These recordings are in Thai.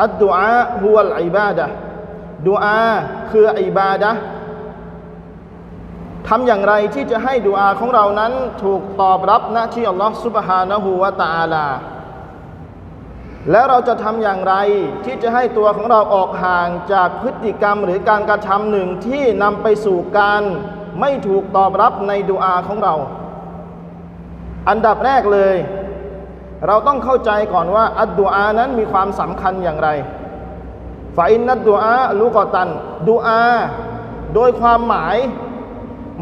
อัดดุอาฮุวัลอิบาดะดุอาคืออิบาดะทำอย่างไรที่จะให้ดุอาของเรานั้นถูกตอบรับณที่อัลลอฮ์ซุบฮานะฮูวะตาลา แล้วเราจะทำอย่างไรที่จะให้ตัวของเราออกห่างจากพฤติกรรมหรือการกระทำหนึ่งที่นำไปสู่การไม่ถูกตอบรับในดุอาของเรา อันดับแรกเลย เราต้องเข้าใจก่อนว่าอัดดุอานั้นมีความสำคัญอย่างไรฟาอินนัดดุอาลูกอตันดุอาโดยความหมาย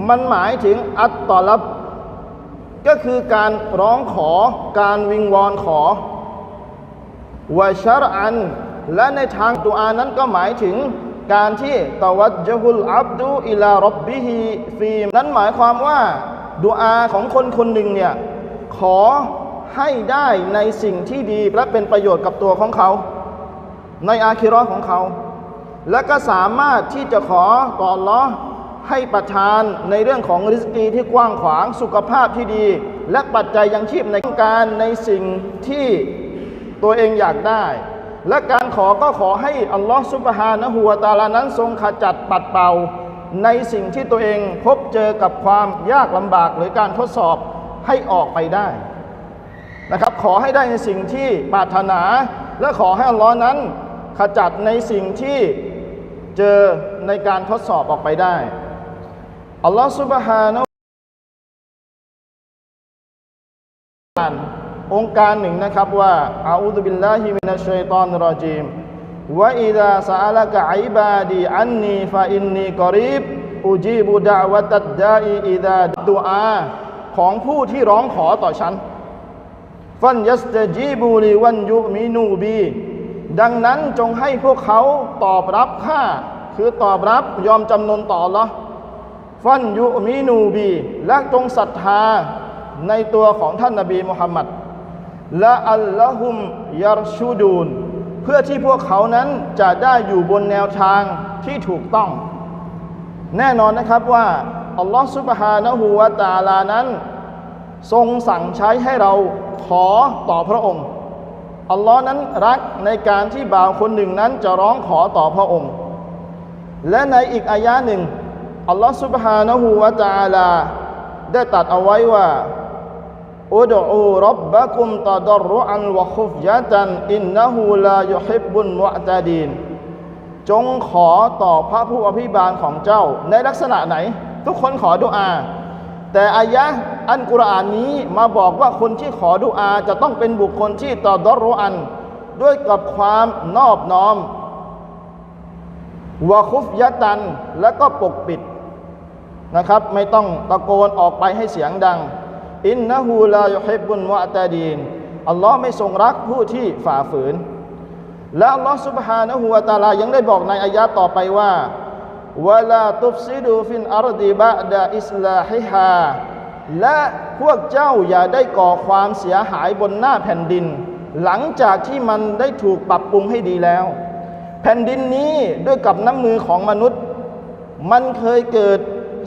มันหมายถึงอัตตอรับ ก็คือการร้องขอการวิงวอนขอวะชารอัน และในทางดุอานั้นก็หมายถึงการที่ตวัจจฮุลอับดุอิลารบบิฮิฟีนั้นหมายความว่าดุอาของคนคนหนึ่งเนี่ยขอ ให้ได้ในสิ่งที่ดีและเป็นประโยชน์กับตัวของเขา ในอาคิรอของเขา และก็สามารถที่จะขอต่ออัลเลอฮ์ให้ประทานในเรื่องของริสกีที่กว้างขวางสุขภาพที่ดี และปัจจัยยังชีพในการในสิ่งที่ตัวเองอยากได้ และการขอก็ขอให้อัลลอฮ์ซุบฮานะฮูวตาลานั้นทรงขจัดปัดเป่า ในสิ่งที่ตัวเองพบเจอกับความยากลำบากหรือการทดสอบให้ออกไปได้ นะครับขอให้ได้ในสิ่งที่ปรารถนา และขอให้อัลลอฮ์นั้น ขจัดในสิ่งที่เจอในการทดสอบออกไปได้อัลลอฮ์ซุบฮานะอาลาองค์การหนึ่งนะครับว่าอาอูดุบิลลาฮิมินัชชัยฏอนรรจีมวะอิดาซาอัลกะอิบาดีอันนีฟะอินนีกอรีบอุจีบุดะวะตัดดาอีอิดาดุอาของผู้ที่ร้องขอต่อฉัน ฟันยัสตจีบูลีวันยุมินูบี ดังนั้นจงให้พวกเขาตอบรับข้าคือตอบรับยอมจำนนต่อละฟันยุมินูบี และจงศรัทธาในตัวของท่านนบีมุฮัมมัดและอัลลอฮุมยารชูดูนเพื่อที่พวกเขานั้นจะได้อยู่บนแนวทางที่ถูกต้อง แน่นอนนะครับว่าอัลลอฮฺซุบฮานะฮูวะตาลานั้น ทรงสั่งใช้ให้เราขอต่อพระองค์อัลลอฮ์นั้นรักในการที่บ่าวคนหนึ่งนั้นจะร้องขอต่อพระองค์ และในอีกอายะหนึ่งอัลลอฮ์สุบฮานะฮูวะตาลา ได้ตัดเอาไว้ว่าอุดอูรับบะกุมตดรุอันวะคุฟยะตันอินนะฮูลายุฮิบุนมุอตดีนจงขอต่อพระผู้อภิบาลของเจ้า ในลักษณะไหน ทุกคนขอดุอา แต่อายะห์อันกุรอานนี้มาบอกว่าคนที่ขอดุอาจะต้องเป็นบุคคลที่ตอดรรุอัน ด้วยกับความนอบน้อมวะคุฟยะตันและก็ปกปิดนะครับ ไม่ต้องตะโกนออกไปให้เสียงดัง อินนะฮูลายุฮิบบุนมุอตาดีนอัลลอฮ์ไม่ทรงรักผู้ที่ฝ่าฝืน และอัลลอฮ์ سبحانه และ تعالى ยังได้บอกในอายะต่อไปว่า วะลาตุฟซิดูฟินอารดีบะดาอิสลาฮิฮาและพวกเจ้าอย่าได้ก่อความเสียหายบนหน้าแผ่นดิน หลังจากที่มันได้ถูกปรับปรุงให้ดีแล้ว แผ่นดินนี้ด้วยกับน้ำมือของมนุษย์ มันเคยเกิด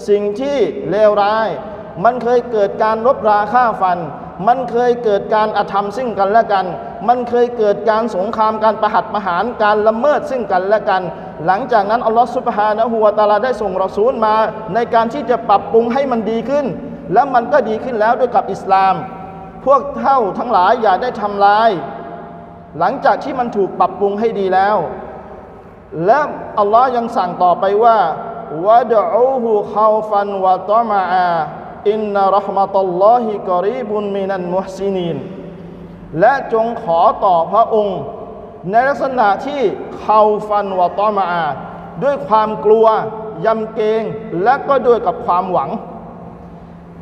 สิ่งที่เลวร้าย มันเคยเกิดการรบราฆ่าฟัน มันเคยเกิดการอาธรรมซึ่งกันและกัน มันเคยเกิดการสงครามการประหัตประหารการละเมิดซึ่งกันและกัน หลังจากนั้นอัลลอฮฺสุบฮานะฮูวะตาลาได้ส่งรอซูลมา ในการที่จะปรับปรุงให้มันดีขึ้น และมันก็ดีขึ้นแล้วด้วยกับอิสลาม พวกเท่าทั้งหลายอย่าได้ทำลาย หลังจากที่มันถูกปรับปรุงให้ดีแล้ว และอัลลอฮ์ยังสั่งต่อไปว่าวะดอูฮูคาฟันวะตอมาอาอินนารหมะตัลลอฮิกอรีบุนมินันมุฮซินีน และจงขอต่อพระองค์ ในลักษณะที่เขาฟันวะตอมาอาด้วยความกลัวยำเกรงและก็ด้วยกับความหวัง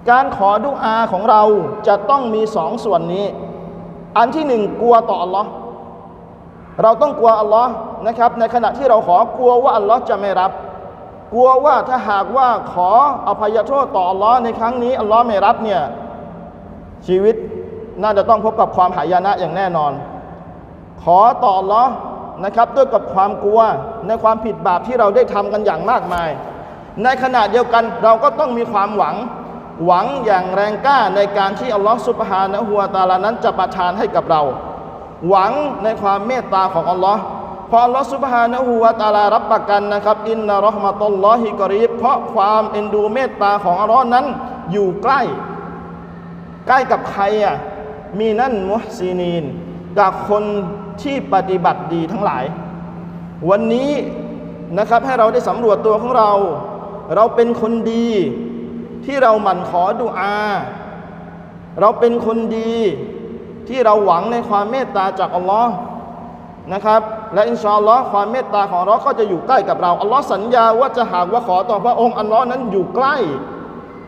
การขอดุอาของเราจะต้องมีสองส่วนนี้ อันที่หนึ่งกลัวต่ออัลลอฮ์เราต้องกลัวอัลลอฮ์นะครับ ในขณะที่เราขอกลัวว่าอัลลอฮ์จะไม่รับ กลัวว่าถ้าหากว่าขออภัยโทษต่ออัลลอฮ์ในครั้งนี้อัลลอฮ์ไม่รับเนี่ยชีวิต น่าจะต้องพบกับความหายนะอย่างแน่นอน ขอต่ออัลลอนะครับด้วยกับความกลัวในความผิดบาปที่เราได้ทำกันอย่างมากมาย ในขณะเดียวกันเราก็ต้องมีความหวัง หวังอย่างแรงกล้าในการที่อัลลอฮ์สุบฮานะฮูวตาลานั้นจะประทานให้กับเรา หวังในความเมตตาของอัลลอฮ์พราะอัลลอฮ์สุบฮานะฮูวะตาลารับประกันนะครับ อินนารอฮ์มะตุลลอฮิกอรีบเพราะความเอ็นดูเมตตาของอัลลอฮ์นั้นอยู่ใกล้ ใกล้กับใครอะ มีนั่นมุฮซีนีนกับคนที่ปฏิบัติดีทั้งหลาย วันนี้นะครับให้เราได้สำรวจตัวของเรา เราเป็นคนดีที่เราหมั่นขอดุอา เราเป็นคนดีที่เราหวังในความเมตตาจากอัลลอฮ์นะครับและอินชาอัลลอฮ์ความเมตตาของเราก็จะอยู่ใกล้กับเราอัลลอฮ์สัญญาว่าจะหากว่าขอต่อพระองค์อัลลอฮ์นั้นอยู่ใกล้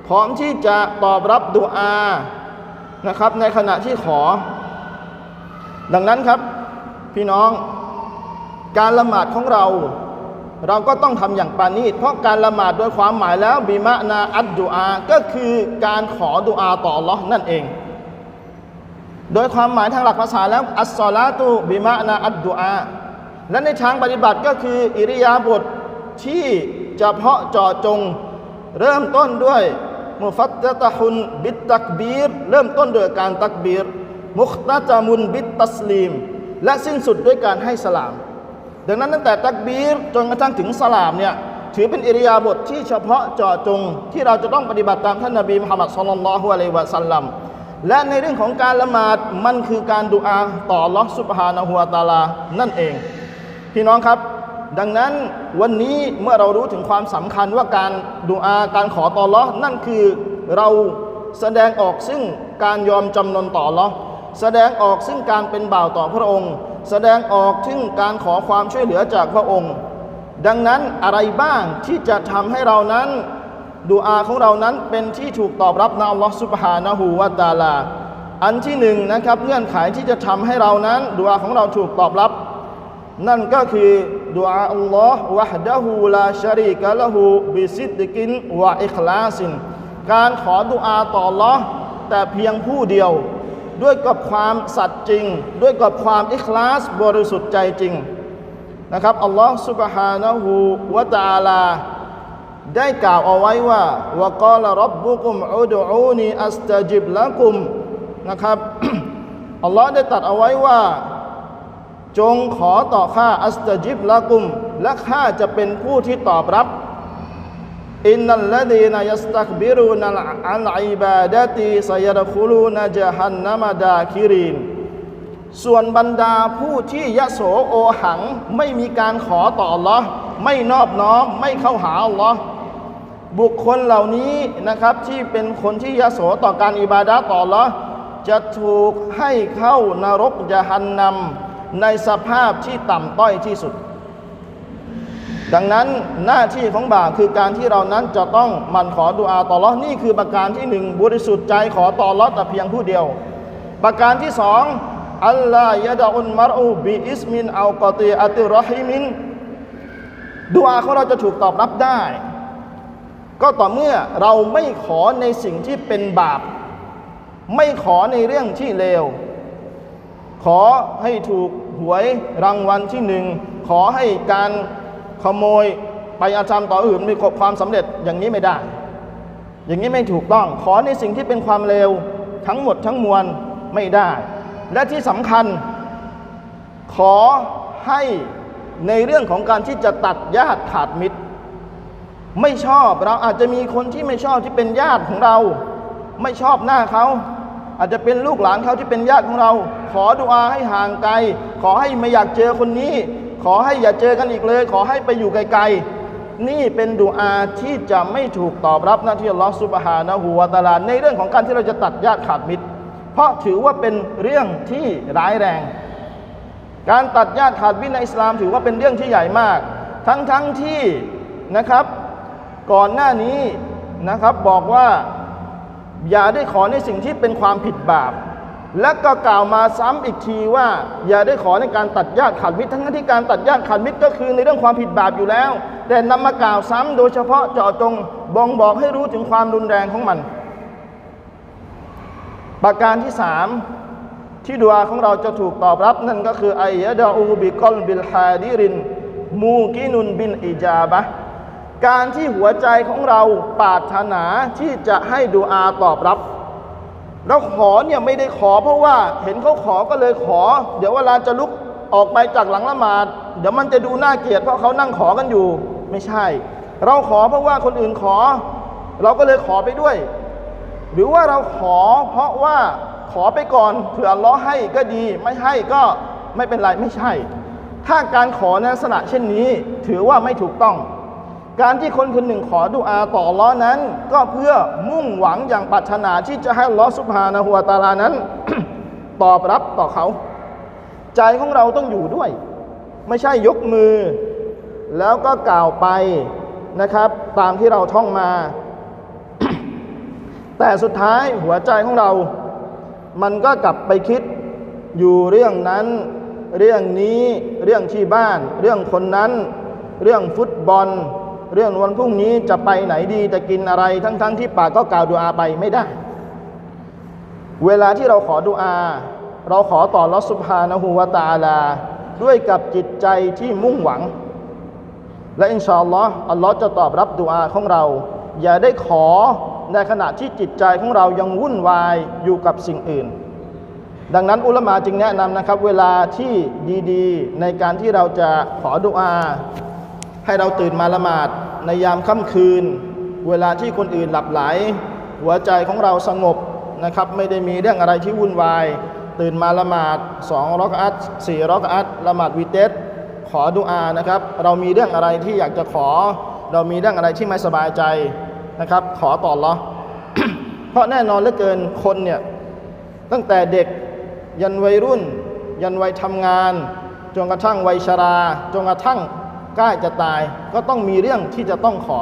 พร้อมที่จะตอบรับดุอา นะครับ ในขณะที่ขอ ดังนั้นครับ พี่น้องการละหมาดของเรา เราก็ต้องทำอย่างปานีตเพราะการละหมาดโดยความหมายแล้วบิมะนาอัดดุอา ก็คือการขอดุอาต่อ Allah นั่นเอง โดยความหมายทางหลักภาษาแล้วอัสซอลาตุบิมะนาอัดดุอาและในทางปฏิบัติก็คืออิริยาบถที่จะเพาะเจาะจง เริ่มต้นด้วย มุฟัตตะฮุนบิตตักบีรเริ่มต้นด้วยการตักบีรมุคตะจามุนบิตตัสลีม และสิ้นสุดด้วยการให้สลาม ดังนั้นตั้งแต่ตักบีรจนกระทั่งถึงสลามเนี่ยถือเป็นอิริยาบถที่เฉพาะเจาะจงที่เราจะต้องปฏิบัติตามท่านนบีมุฮัมมัดสุลลัลฮุอะลัยวะสัลลัมและในเรื่องของการละหมาดมันคือการดุอาต่อลอสุบฮานะฮุวาตาลานั่นเอง พี่น้องครับ ดังนั้นวันนี้เมื่อเรารู้ถึงความสำคัญว่าการดุอาการขอต่อลอนั่นคือเราแสดงออกซึ่งการยอมจำนนต่อลอแสดงออกซึ่งการเป็นบ่าวต่อพระองค์ แสดงออกถึงการขอความช่วยเหลือจากพระองค์ ดังนั้นอะไรบ้างที่จะทำให้เรานั้นดูอาของเรานั้นเป็นที่ถูกตอบรับนะอัลลอฮฺสุบฮานะฮูวาตาลา อันที่หนึ่งนะครับเงื่อนไขที่จะทำให้เรานั้นดูอาของเราถูกตอบรับ นั่นก็คือ ดุอาอัลลอฮ์วะฮดะฮูลาชาริกะละฮูบิซิดกินวะอิคลาสิน การขอดุอาต่อลอแต่เพียงผู้เดียว ด้วยกับความสัตย์จริง ด้วยกับความอิคลาสบริสุทธิ์ใจจริงนะครับอัลลอฮ์ซุบฮานะฮูวะตาลาได้กล่าวเอาไว้ว่าวะกอลรับบุกุมอุดอูนีอัสตจิบละกุมนะครับอัลลอฮ์ได้ตัดเอาไว้ว่า จงขอต่อข้าอัสตจิบละกุม และข้าจะเป็นผู้ที่ตอบรับอินนัลลดีนยัสตักบิรูนัลอันอิบาดะตีไซยดคุลูนจฮันนัมดาคิรินส่วนบรรดาผู้ที่ยะโสโอหังไม่มีการขอต่อ Allah ไม่นอบน้อมไม่เข้าหา Allah บุคคลเหล่านี้นะครับที่เป็นคนที่ยะโสต่อการอิบาดะต่อ Allah จะถูกให้เข้านรกยะหันนำ ในสภาพที่ต่ำต้อยที่สุด ดังนั้นหน้าที่ของบ่าวคือการที่เรานั้นจะต้องมันขอดุอาต่อ Allah นี่คือประการที่หนึ่งบริสุทธิ์ใจขอต่อ Allah แต่เพียงผู้เดียว ประการที่สองอัลลายะดะอุนมารอูบิอิสมินอัลกอตีอัติรอฮิมินดุอาของเราจะถูกตอบรับได้ ก็ต่อเมื่อเราไม่ขอในสิ่งที่เป็นบาป ไม่ขอในเรื่องที่เลว ขอให้ถูก หวยรางวัลที่หนึ่งขอให้การขโมยไปอาธรรมต่ออื่นมีความสำเร็จอย่างนี้ไม่ได้ อย่างนี้ไม่ถูกต้อง ขอในสิ่งที่เป็นความเลวทั้งหมดทั้งมวลไม่ได้ และที่สำคัญ ขอให้ในเรื่องของการที่จะตัดญาติขาดมิตร ไม่ชอบเราอาจจะมีคนที่ไม่ชอบที่เป็นญาติของเรา ไม่ชอบหน้าเขา อาจจะเป็นลูกหลานเขาที่เป็นญาติของเรา ขอดุอาให้ห่างไกล ขอให้ไม่อยากเจอคนนี้ ขอให้อย่าเจอกันอีกเลย ขอให้ไปอยู่ไกลๆ นี่เป็นดุอาที่จะไม่ถูกตอบรับนะที่ลอฮฺซุบฮานะฮูวาตาลาในเรื่องของการที่เราจะตัดญาติขาดมิตร เพราะถือว่าเป็นเรื่องที่ร้ายแรง การตัดญาติขาดมิตรในอิสลาม ถือว่าเป็นเรื่องที่ใหญ่มาก ทั้งๆทที่นะครับ ก่อนหน้านี้นะครับบอกว่า อย่าได้ขอในสิ่งที่เป็นความผิดบาป และก็กล่าวมาซ้ำอีกทีว่า อย่าได้ขอในการตัดญาติขาดมิตรทั้งที่การตัดญาติขาดมิตรก็คือในเรื่องความผิดบาปอยู่แล้ว แต่นำมากล่าวซ้ำโดยเฉพาะเจาะจงบ่งบอกให้รู้ถึงความรุนแรงของมัน ประการที่สามที่ดุอาของเราจะถูกตอบรับนั่นก็คือไอยะดาอูบิกอลบิลฮาดิริน มูกินุนบินอิจาบะ การที่หัวใจของเราปรารถนาที่จะให้ดุอาตอบรับ เราขอเนี่ยไม่ได้ขอเพราะว่าเห็นเขาขอก็เลยขอ เดี๋ยวเวลาจะลุกออกไปจากหลังละหมาด เดี๋ยวมันจะดูน่าเกลียดเพราะเขานั่งขอกันอยู่ ไม่ใช่ เราขอเพราะว่าคนอื่นขอ เราก็เลยขอไปด้วย หรือว่าเราขอเพราะว่าขอไปก่อนเผื่อลเลอให้ก็ดี ไม่ให้ก็ไม่เป็นไรไม่ใช่ ถ้าการขอในลักษณะเช่นนี้ถือว่าไม่ถูกต้อง การที่คนคนหนึ่งขอดุอาต่อลเลอนั้น ก็เพื่อมุ่งหวังอย่างปรารถนาที่จะให้ลเลอสุบฮานะฮูวตาลานั้น ตอบรับต่อเขา ใจของเราต้องอยู่ด้วย ไม่ใช่ยกมือ แล้วก็กล่าวไปนะครับ ตามที่เราท่องมา แต่สุดท้ายหัวใจของเรา มันก็กลับไปคิดอยู่เรื่องนั้น เรื่องนี้เรื่องที่บ้าน เรื่องคนนั้น เรื่องฟุตบอล เรื่องวันพรุ่งนี้จะไปไหนดีจะกินอะไรทั้งๆทที่ปากก็กล่าวดุอาไปไม่ได้ เวลาที่เราขอดุอา เราขอต่อลอสุภานะฮูวาตาลา ด้วยกับจิตใจที่มุ่งหวัง และอินชาอัลลอฮ์อัลลอฮ์จะตอบรับดุอาของเรา อย่าได้ขอในขณะที่จิตใจของเรายังวุ่นวายอยู่กับสิ่งอื่น ดังนั้นอุลมะจึงแนะนำนะครับ เวลาที่ดีๆ ในการที่เราจะขอดุอา ให้เราตื่นมาละหมาดในยามค่ำคืน เวลาที่คนอื่นหลับไหล หัวใจของเราสงบนะครับ ไม่ได้มีเรื่องอะไรที่วุ่นวาย ตื่นมาละหมาดสองรอกอัตสี่รอกอัตละหมาดวิเตสขอดุอานะครับ เรามีเรื่องอะไรที่อยากจะขอ เรามีเรื่องอะไรที่ไม่สบายใจนะครับ ขอต่อเหรอเพราะแน่นอนเหลือเกินคนเนี่ยตั้งแต่เด็กยันวัยรุ่น ยันวัยทำงานจนกระทั่งวัยชราจนกระทั่ง ใกล้จะตายก็ต้องมีเรื่องที่จะต้องขอ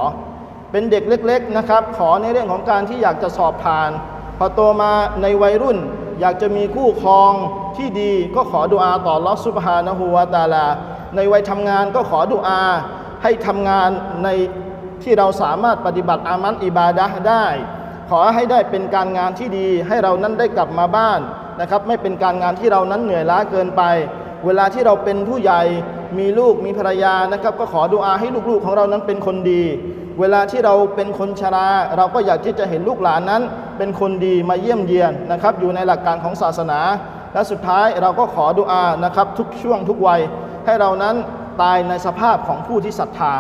เป็นเด็กเล็ก ๆนะครับ ขอในเรื่องของการที่อยากจะสอบผ่าน พอโตมาในวัยรุ่น อยากจะมีคู่ครองที่ดีก็ขอดุอาต่อลอสุบฮานะฮูวาตาลา ในวัยทำงานก็ขอดุอาให้ทำงานในที่เราสามารถปฏิบัติอามันอิบาดะได้ ขอให้ได้เป็นการงานที่ดีให้เรานั้นได้กลับมาบ้านนะครับ ไม่เป็นการงานที่เรานั้นเหนื่อยล้าเกินไป เวลาที่เราเป็นผู้ใหญ่ มีลูกมีภรรยานะครับ ก็ขอดุอาให้ลูกๆของเรานั้นเป็นคนดี เวลาที่เราเป็นคนชรา เราก็อยากที่จะเห็นลูกหลานนั้น เป็นคนดีมาเยี่ยมเยียนนะครับ อยู่ในหลักการของศาสนา และสุดท้ายเราก็ขอดุอานะครับ ทุกช่วงทุกวัย ให้เรานั้นตายในสภาพของผู้ที่ศรัทธา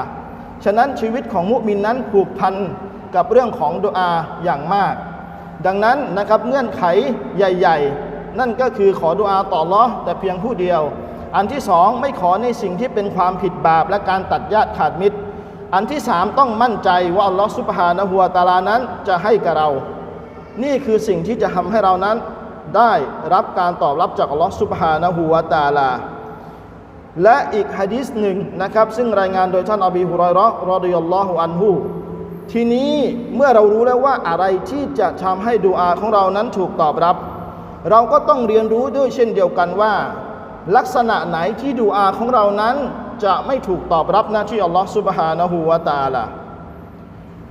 ฉะนั้นชีวิตของมุมินนั้นผูกพันกับเรื่องของดุอาอย่างมาก ดังนั้นนะครับเงื่อนไขใหญ่ ๆ นั่นก็คือขอดุอาต่ออัลเลอแต่เพียงผู้เดียว อันที่สองไม่ขอในสิ่งที่เป็นความผิดบาปและการตัดญาติขาดมิตร อันที่สามต้องมั่นใจว่าอัลลอฮฺสุบฮานะฮูวตาลานั้นจะให้กับเรา นี่คือสิ่งที่จะทำให้เรานั้นได้รับการตอบรับจากอัลลอฮฺสุบฮานะฮูวตาลา และอีกฮะดีษหนึ่งนะครับ ซึ่งรายงานโดยท่านอบีฮุรอยราะรอดิยัลลอฮุอันฮุทีนี้เมื่อเรารู้แล้วว่าอะไรที่จะทำให้ดูอาของเรานั้นถูกตอบรับ เราก็ต้องเรียนรู้ด้วยเช่นเดียวกันว่า ลักษณะไหนที่ดูอาของเรานั้น จะไม่ถูกตอบรับนะที่อัลลอฮฺสุบฮานะฮูวะตะอาลา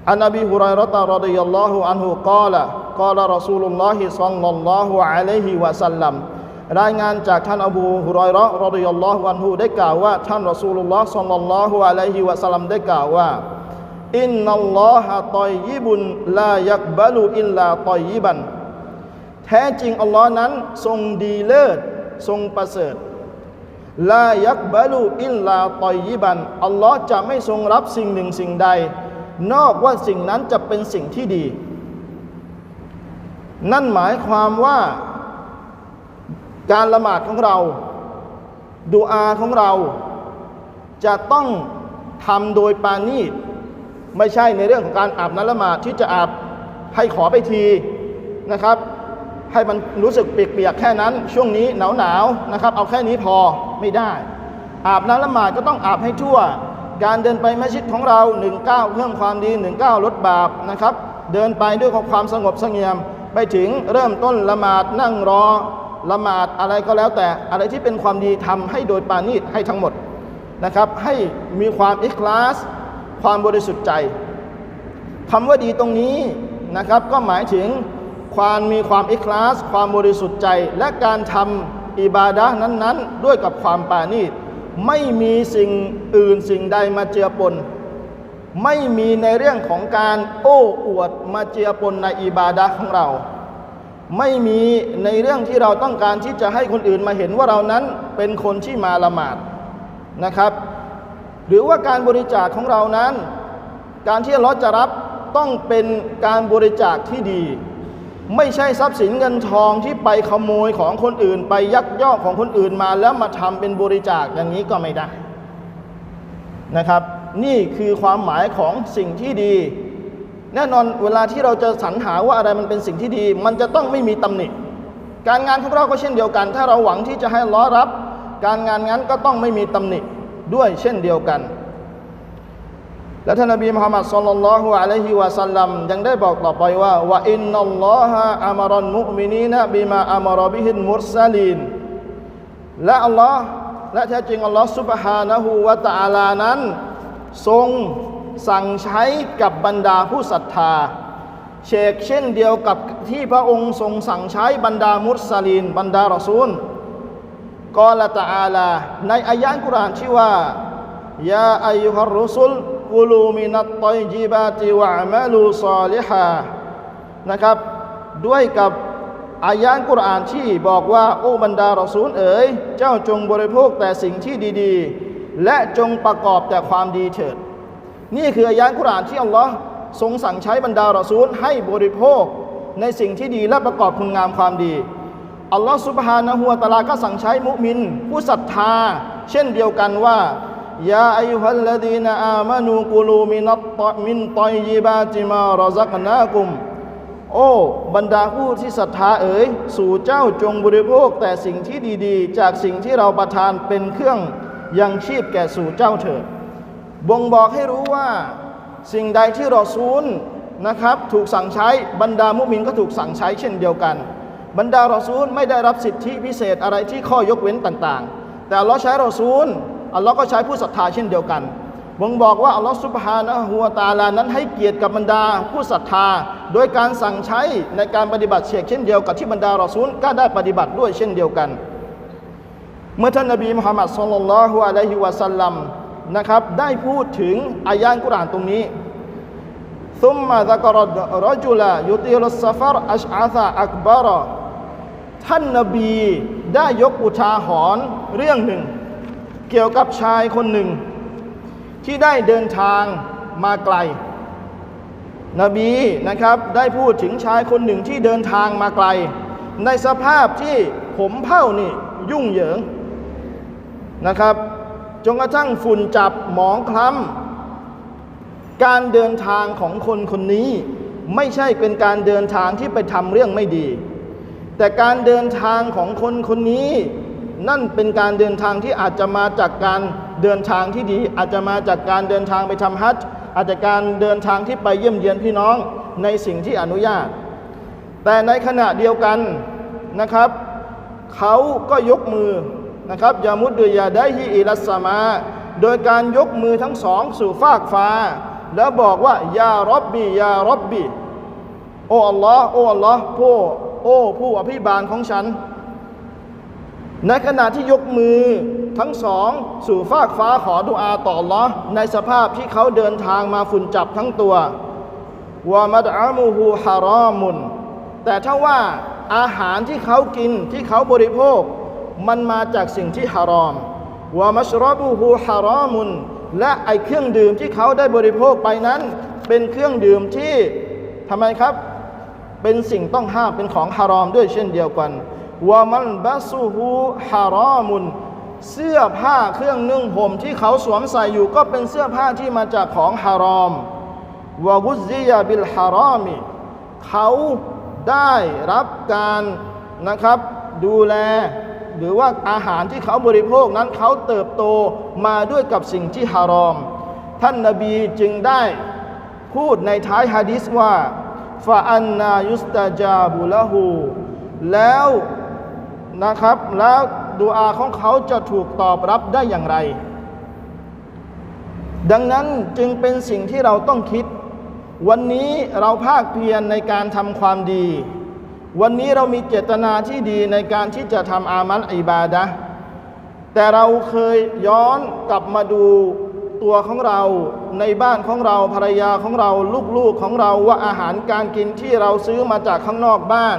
عن أبي هريرة رضي الله عنه قال قال رسول الله صلى الله عليه وسلم รายงานจากท่านอบูฮุรอยเราะห์รอฎิยัลลอฮุอันฮุได้กล่าวว่าท่านรอซูลุลลอฮ์ศ็อลลัลลอฮุอะลัยฮิวะสัลลัมได้กล่าวว่า อินนัลลอฮะตอยยิบุนลายักบะลุอิลลาตอยยิบัน แท้จริงอัลลอฮ์นั้นทรงดีเลิศ ทรงประเสริฐลายักบะลุอิลลาตอยยิบันอัลลอฮ์จะไม่ทรงรับสิ่งหนึ่งสิ่งใด นอกว่าสิ่งนั้นจะเป็นสิ่งที่ดี นั่นหมายความว่าการละหมาดของเราดูอาของเรา จะต้องทำโดยปานีตไม่ใช่ในเรื่องของการอาบน้ำละหมาดที่จะอาบให้ขอไปทีนะครับ ให้มันรู้สึกเปียกๆแค่นั้น ช่วงนี้หนาวๆนะครับ เอาแค่นี้พอไม่ได้ อาบน้ำละหมาดก็ต้องอาบให้ทั่ว การเดินไปมัสยิดของเราหนึ่งก้าเพิ่มความดีหนึ่งก้าลดบาปนะครับ เดินไปด้วยความสงบสงี่ยม ไปถึงเริ่มต้นละหมาดนั่งรอละหมาดอะไรก็แล้วแต่อะไรที่เป็นความดีทำให้โดยปานีตให้ทั้งหมดนะครับ ให้มีความอิคลาส ความบริสุทธิ์ใจคำว่าดีตรงนี้นะครับ ก็หมายถึง ความมีความอิคลาส ความบริสุทธิ์ใจ และการทำอิบาดะนั้นๆ ด้วยกับความปานีตไม่มีสิ่งอื่นสิ่งใดมาเจือปน ไม่มีในเรื่องของการโอ้อวดมาเจือปนในอิบาดะของเรา ไม่มีในเรื่องที่เราต้องการที่จะให้คนอื่นมาเห็นว่าเรานั้นเป็นคนที่มาละหมาดนะครับ หรือว่าการบริจาคของเรานั้น การที่เราจะรับต้องเป็นการบริจาคที่ดี ไม่ใช่ทรัพย์สินเงินทองที่ไปขโมยของคนอื่น ไปยักยอกของคนอื่นมาแล้วมาทำเป็นบริจาคอย่างนี้ก็ไม่ได้นะครับ นี่คือความหมายของสิ่งที่ดี แน่นอนเวลาที่เราจะสรรหาว่าอะไรมันเป็นสิ่งที่ดี มันจะต้องไม่มีตำหนิการงานของเราก็เช่นเดียวกัน ถ้าเราหวังที่จะให้ล้อรับ การงานนั้นก็ต้องไม่มีตำหนิด้วยเช่นเดียวกัน และท่านนบีมุฮัมมัดศ็อลลัลลอฮุอะลัยฮิวะสัลลัมยังได้บอกต่อไปว่าว่าอินนัลลอฮะอามรันมุมินีนะบิมาอามรบิฮินมุรซาลีนและอัลลอฮ์และแท้จริงอัลลอฮ์ซุบฮานะฮูวะตะอาลานั้น ทรงสั่งใช้กับบรรดาผู้ศรัทธา เชกเช่นเดียวกับที่พระองค์ทรงสั่งใช้บรรดามุสลินบรรดารอซูลกอละตะอาลา ในอายะห์กุรอานชื่อว่ายาอายุฮัรรุสุล กุลูมินัตตอยจิบาติวะมาลูซอลิฮานะครับ ด้วยกับอายะห์กุรอานที่บอกว่าโอ้บรรดารอซูลเอ๋ยเจ้าจงบริโภคแต่สิ่งที่ดีๆ และจงประกอบแต่ความดีเถิด นี่คืออายะห์กุรอานที่อัลลอฮ์ทรงสั่งใช้บรรดารอซูลให้บริโภคในสิ่งที่ดีและประกอบคุณงามความดีอัลลอฮ์สุบฮานะฮูวตะอาลาก็สั่งใช้มุมิน ผู้ศรัทธา เช่นเดียวกันว่า ยาอายุฮัลลดีนอามานูกุลูมินัตตะมินตอยยิบาติมารซักนากุมโอ้บรรดาผู้ที่ศรัทธาเอ๋ยสู่เจ้าจงบริโภคแต่สิ่งที่ดีๆ จากสิ่งที่เราประทานเป็นเครื่องยังชีพแก่สู่เจ้าเถิดบ่งบอกให้รู้ว่าสิ่งใดที่รอซูลนะครับ ถูกสั่งใช้บรรดามุมินก็ถูกสั่งใช้เช่นเดียวกัน บรรดารอซูลไม่ได้รับสิทธิพิเศษอะไรที่ข้อยกเว้นต่างๆ แต่อัลลอฮ์ใช้รอซูล อัลลอฮ์ก็ใช้ผู้ศรัทธาเช่นเดียวกันบ่งบอกว่าอัลลอฮ์ซุบฮานะฮูวตาลานั้นให้เกียรติกับบรรดาผู้ศรัทธา โดยการสั่งใช้ในการปฏิบัติเชกเช่นเดียวกับที่บรรดารอซูลก็ได้ปฏิบัติด้วยเช่นเดียวกัน เมื่อท่านนบีมุฮัมมัดสุลลัลฮุอะลัยฮิวะสัลลัมนะครับได้พูดถึงอายะห์กุรอานตรงนี้ซุมมาซะกรดรจุลายุติรุสซฟารอัชอาซาอักบารอท่านนบีได้ยกอุทาหรณ์เรื่องหนึ่ง เกี่ยวกับชายคนหนึ่ง ที่ได้เดินทางมาไกล นบีนะครับได้พูดถึงชายคนหนึ่งที่เดินทางมาไกล ในสภาพที่ผมเผ้านี่ยุ่งเหยิงนะครับจนกระทั่งฝุ่นจับหมองคล้ำการเดินทางของคนคนนี้ไม่ใช่เป็นการเดินทางที่ไปทำเรื่องไม่ดี แต่การเดินทางของคนคนนี้ นั่นเป็นการเดินทางที่อาจจะมาจากการเดินทางที่ดี อาจจะมาจากการเดินทางไปทำฮัจญ์อาจจะการเดินทางที่ไปเยี่ยมเยียนพี่น้องในสิ่งที่อนุญาต แต่ในขณะเดียวกันนะครับ เขาก็ยกมือนะครับยามุดดุยาได้ฮิอิลัสมา โดยการยกมือทั้งสองสู่ฟากฟ้า แล้วบอกว่ายารอบบียารอบบีโอ้อัลลอฮ์โอ้อัลลอฮ์ผู้โอ้ผู้อภิบาลของฉัน ในขณะที่ยกมือทั้งสองสู่ฟากฟ้าขอดุอาต่อ Allah ในสภาพที่เขาเดินทางมาฝุ่นจับทั้งตัววามัดอามูฮูฮารอมุนแต่ถ้าว่าอาหารที่เขากินที่เขาบริโภค มันมาจากสิ่งที่ฮารอมวามัชรอบูฮูฮารอมุนและไอเครื่องดื่มที่เขาได้บริโภคไปนั้น เป็นเครื่องดื่มที่ทำไมครับ เป็นสิ่งต้องห้ามเป็นของฮารอมด้วยเช่นเดียวกัน วามันบาซูฮูฮารอมุนเสื้อผ้าเครื่องนึ่งห่มที่เขาสวมใส่อยู่ก็เป็นเสื้อผ้าที่มาจากของฮารอมวากุซิยาบิลฮารอมิเขาได้รับการนะครับ ดูแล หรือว่าอาหารที่เขาบริโภคนั้นเขาเติบโตมาด้วยกับสิ่งที่ฮารอม ท่านนาบีจึงได้พูดในท้ายฮะดิษว่าฟาอันนายุสตาจาบุละหูแล้ว นะครับ แล้วดูอาของเขาจะถูกตอบรับได้อย่างไร ดังนั้นจึงเป็นสิ่งที่เราต้องคิด วันนี้เราภาคเพียรในการทำความดี วันนี้เรามีเจตนาที่ดีในการที่จะทำอามัลอิบาดะแต่เราเคยย้อนกลับมาดูตัวของเราในบ้านของเราภรรยาของเราลูกๆของเราว่าอาหารการกินที่เราซื้อมาจากข้างนอกบ้าน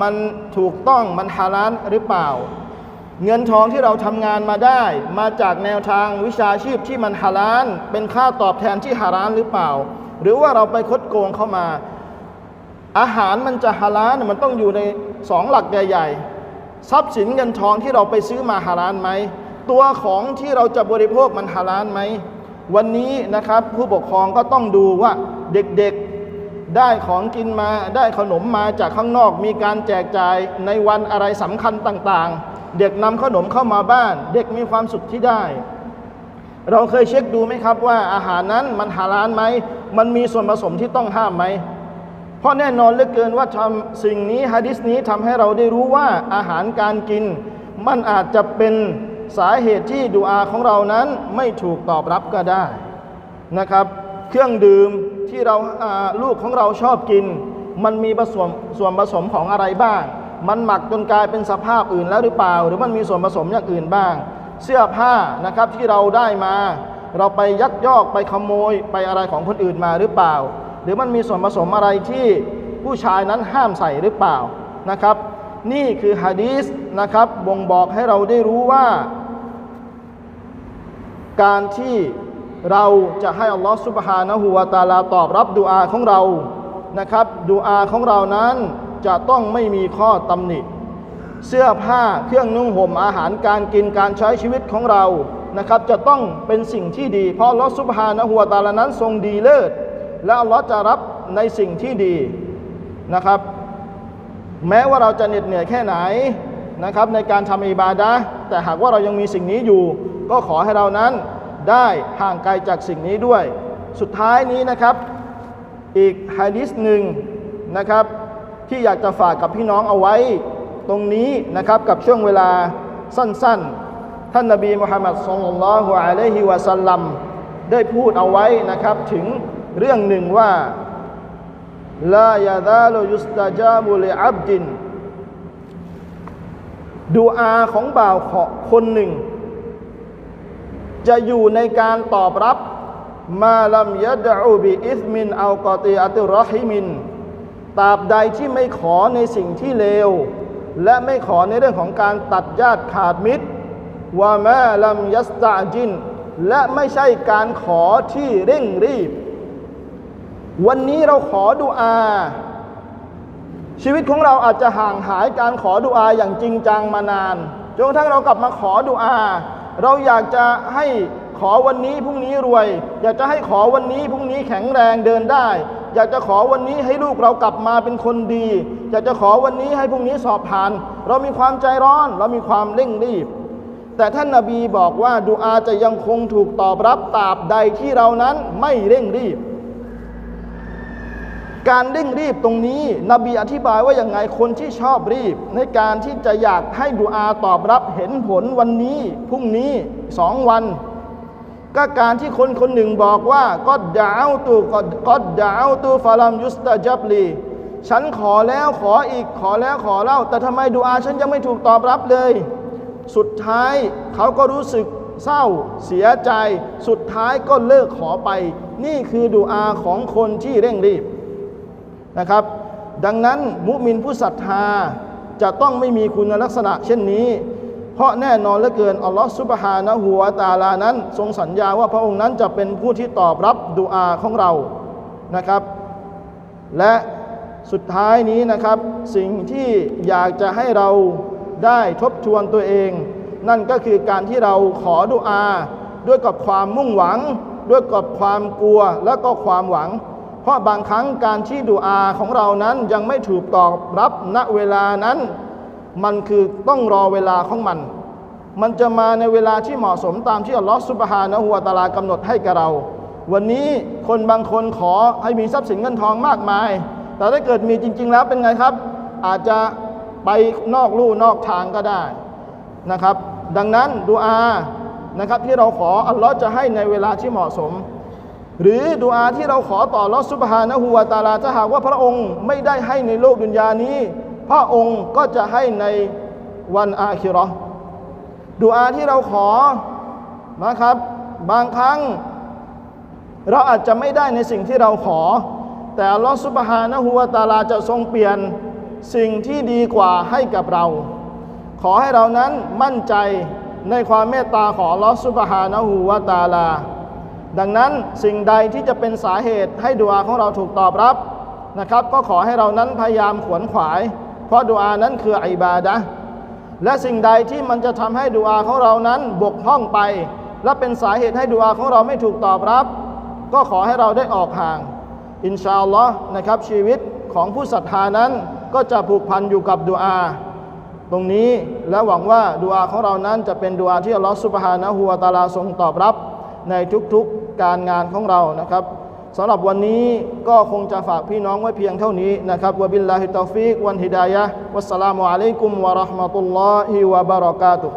มันถูกต้องมันฮาลาลหรือเปล่า เงินทองที่เราทำงานมาได้ มาจากแนวทางวิชาชีพที่มันฮาลาลเป็นค่าตอบแทนที่ฮาลาลหรือเปล่า หรือว่าเราไปคดโกงเข้ามา อาหารมันจะฮาลาลมันต้องอยู่ในสองหลักใหญ่ๆทรัพย์สินเงินทองที่เราไปซื้อมาฮาลาลไหมตัวของที่เราจะบริโภคมันฮาลาลไหมวันนี้นะครับผู้ปกครองก็ต้องดูว่าเด็กๆ ได้ของกินมาได้ขนมมาจากข้างนอก มีการแจกจ่ายในวันอะไรสำคัญต่างๆ เด็กนำขนมเข้ามาบ้าน เด็กมีความสุขที่ได้ เราเคยเช็คดูไหมครับว่าอาหารนั้นมันฮาลาลไหม มันมีส่วนผสมที่ต้องห้ามไหม เพราะแน่นอนเหลือเกินว่าทำสิ่งนี้ฮะดิษนี้ทำให้เราได้รู้ว่าอาหารการกิน มันอาจจะเป็นสาเหตุที่ดูอาของเรานั้นไม่ถูกตอบรับก็ได้นะครับ เครื่องดื่มที่เราลูกของเราชอบกิน มันมีผสมส่วนผสมของอะไรบ้าง มันหมักจนกลายเป็นสภาพอื่นแล้วหรือเปล่า หรือมันมีส่วนผสมอย่างอื่นบ้าง เสื้อผ้านะครับที่เราได้มา เราไปยักยอกไปขโมยไปอะไรของคนอื่นมาหรือเปล่า หรือมันมีส่วนผสมอะไรที่ผู้ชายนั้นห้ามใส่หรือเปล่านะครับ นี่คือฮะดีษนะครับบ่งบอกให้เราได้รู้ว่า การที่ เราจะให้อัลลอฮฺสุบฮานะฮูวาตาลาตอบรับดุอาของเรานะครับดุอาของเรานั้นจะต้องไม่มีข้อตำหนิ เสื้อผ้าเครื่องนุ่งห่มอาหารการกินการใช้ชีวิตของเรานะครับ จะต้องเป็นสิ่งที่ดี เพราะอัลลอฮฺสุบฮานะฮูวตาลานั้นทรงดีเลิศและอัลลอฮฺจะรับในสิ่งที่ดีนะครับ แม้ว่าเราจะเหน็ดเหนื่อยแค่ไหนนะครับ ในการทำอิบาดะแต่หากว่าเรายังมีสิ่งนี้อยู่ ก็ขอให้เรานั้น ได้ห่างไกลจากสิ่งนี้ด้วย สุดท้ายนี้นะครับ อีกฮะดิษหนึ่งนะครับ ที่อยากจะฝากกับพี่น้องเอาไว้ ตรงนี้นะครับกับช่วงเวลาสั้นๆ ท่านนบีมุฮัมมัดสุลลัลลอฮุอะลัยฮิวะสัลลัมได้พูดเอาไว้นะครับถึงเรื่องหนึ่งว่าลายาดาลยุสตาจาบุลอับดินดูอาของบ่าวขอคนหนึ่ง จะอยู่ในการตอบรับมาลัมยัดอูบิอิสมินอัลกอตีอัติรอฮิมินตราบใดที่ไม่ขอในสิ่งที่เลว และไม่ขอในเรื่องของการตัดญาติขาดมิตรว่าแมาลัมยัสตาจิน และไม่ใช่การขอที่เร่งรีบ วันนี้เราขอดุอา ชีวิตของเราอาจจะห่างหายการขอดุอาอย่างจริงจังมานานจนกระทั่งเรากลับมาขอดุอา เราอยากจะให้ขอวันนี้พรุ่งนี้รวย อยากจะให้ขอวันนี้พรุ่งนี้แข็งแรงเดินได้ อยากจะขอวันนี้ให้ลูกเรากลับมาเป็นคนดี อยากจะขอวันนี้ให้พรุ่งนี้สอบผ่าน เรามีความใจร้อน เรามีความเร่งรีบ แต่ท่านนาบีบอกว่าดุอาจะยังคงถูกตอบรับตราบใดที่เรานั้นไม่เร่งรีบ การเร่งรีบตรงนี้ นบีอธิบายว่าอย่างไงคนที่ชอบรีบ ในการที่จะอยากให้ดุอาตอบรับเห็นผลวันนี้พรุ่งนี้สองวัน ก็การที่คนคนหนึ่งบอกว่าก็ดาวตูก็ก็ดาวตูฟาลัมยุสตาจับลีฉันขอแล้วขออีกขอแล้วขอเล่า แต่ทำไมดุอาฉันยังไม่ถูกตอบรับเลย สุดท้ายเขาก็รู้สึกเศร้าเสียใจ สุดท้ายก็เลิกขอไป นี่คือดุอาของคนที่เร่งรีบ นะครับ ดังนั้นมุมินผู้ศรัทธาจะต้องไม่มีคุณลักษณะเช่นนี้ เพราะแน่นอนเหลือเกินอัลลอฮฺซุบฮานะฮูวตาลานั้น ทรงสัญญาว่าพระองค์นั้นจะเป็นผู้ที่ตอบรับดุอาของเรานะครับ และสุดท้ายนี้นะครับ สิ่งที่อยากจะให้เราได้ทบทวนตัวเอง นั่นก็คือการที่เราขอดุอา ด้วยกับความมุ่งหวัง ด้วยกับความกลัวและก็ความหวัง เพราะบางครั้งการที่ดุอาของเรานั้นยังไม่ถูกตอบรับณเวลานั้น มันคือต้องรอเวลาของมัน มันจะมาในเวลาที่เหมาะสมตามที่อัลลอฮฺสุบฮานะฮูวะตาลากำหนดให้กับเรา วันนี้คนบางคนขอให้มีทรัพย์สินเงินทองมากมาย แต่ถ้าเกิดมีจริง ๆ แล้วเป็นไงครับ อาจจะไปนอกลู่นอกทางก็ได้นะครับ ดังนั้นดูอานะครับที่เราขออัลลอฮ์จะให้ในเวลาที่เหมาะสม หรือดูอาที่เราขอต่อลอสุบฮานะฮูวาตาลาถ้าหากว่าพระองค์ไม่ได้ให้ในโลกดุนยานี้ พระองค์ก็จะให้ในวันอาคิราะห์ดูอาที่เราขอนะครับ บางครั้ง เราอาจจะไม่ได้ในสิ่งที่เราขอ แต่ลอสุบฮานะฮูวาตาลาจะทรงเปลี่ยนสิ่งที่ดีกว่าให้กับเรา ขอให้เรานั้นมั่นใจในความเมตตาของลอฮฺซุบฮานะฮูวะตาลา ดังนั้นสิ่งใดที่จะเป็นสาเหตุให้ดุอาของเราถูกตอบรับนะครับ ก็ขอให้เรานั้นพยายามขวนขวาย เพราะดุอานั้นคืออิบาดะและสิ่งใดที่มันจะทำให้ดุอาของเรานั้นบกพร่องไป และเป็นสาเหตุให้ดุอาของเราไม่ถูกตอบรับ ก็ขอให้เราได้ออกห่าง อินชาอัลลอฮ์นะครับชีวิตของผู้ศรัทธานั้นก็จะผูกพันอยู่กับดุอาตรงนี้และหวังว่าดุอาของเรานั้นจะเป็นดุอาที่อัลลอฮฺสุบฮานะฮูวะตาลาทรงตอบรับในทุกๆ การงานของเรานะครับสำหรับวันนี้ก็คงจะฝากพี่น้องไว้เพียงเท่านี้นะครับวะบิลลาฮิตตอฟิกวันฮิดายะวัสสลามุอะลัยกุมวะราะห์มะตุลลอฮิวะบะเราะกาตุฮ์